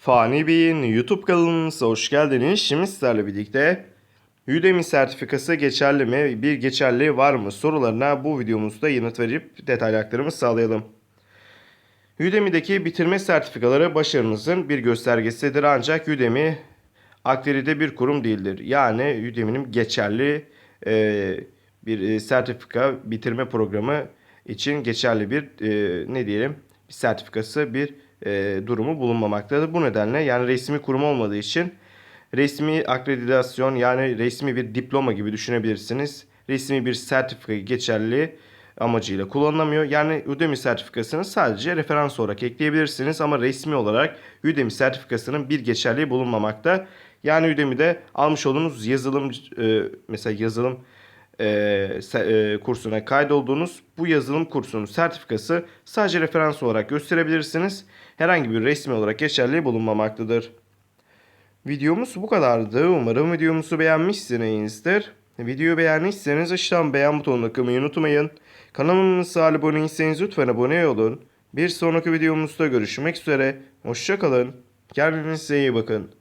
Fani Bey'in YouTube kanalımıza hoş geldiniz. Şimdi sizlerle birlikte Udemy sertifikası geçerli mi? Bir geçerli var mı? Sorularına bu videomuzda yanıt verip detaylı aktarımı sağlayalım. Udemy'deki bitirme sertifikaları başarınızın bir göstergesidir ancak Udemy akredite bir kurum değildir. Yani Udemy'nin geçerli e, bir e, sertifika bitirme programı için geçerli bir e, ne diyelim bir sertifikası bir e, durumu bulunmamaktadır. Bu nedenle yani resmi kurum olmadığı için resmi akreditasyon yani resmi bir diploma gibi düşünebilirsiniz. Resmi bir sertifika geçerli amacıyla kullanılamıyor. Yani Udemy sertifikasını sadece referans olarak ekleyebilirsiniz ama resmi olarak Udemy sertifikasının bir geçerliği bulunmamakta. Yani Udemy'de almış olduğunuz yazılım e, mesela yazılım kursuna kaydolduğunuz bu yazılım kursunun sertifikası sadece referans olarak gösterebilirsiniz. Herhangi bir resmi olarak geçerliği bulunmamaktadır. Videomuz bu kadardı. Umarım videomuzu beğenmişsinizdir. Videoyu beğendiyseniz aşağıdan beğen butonuna tıklamayı unutmayın. Kanalımıza abone değilseniz lütfen abone olun. Bir sonraki videomuzda görüşmek üzere. Hoşçakalın. Kendinize iyi bakın.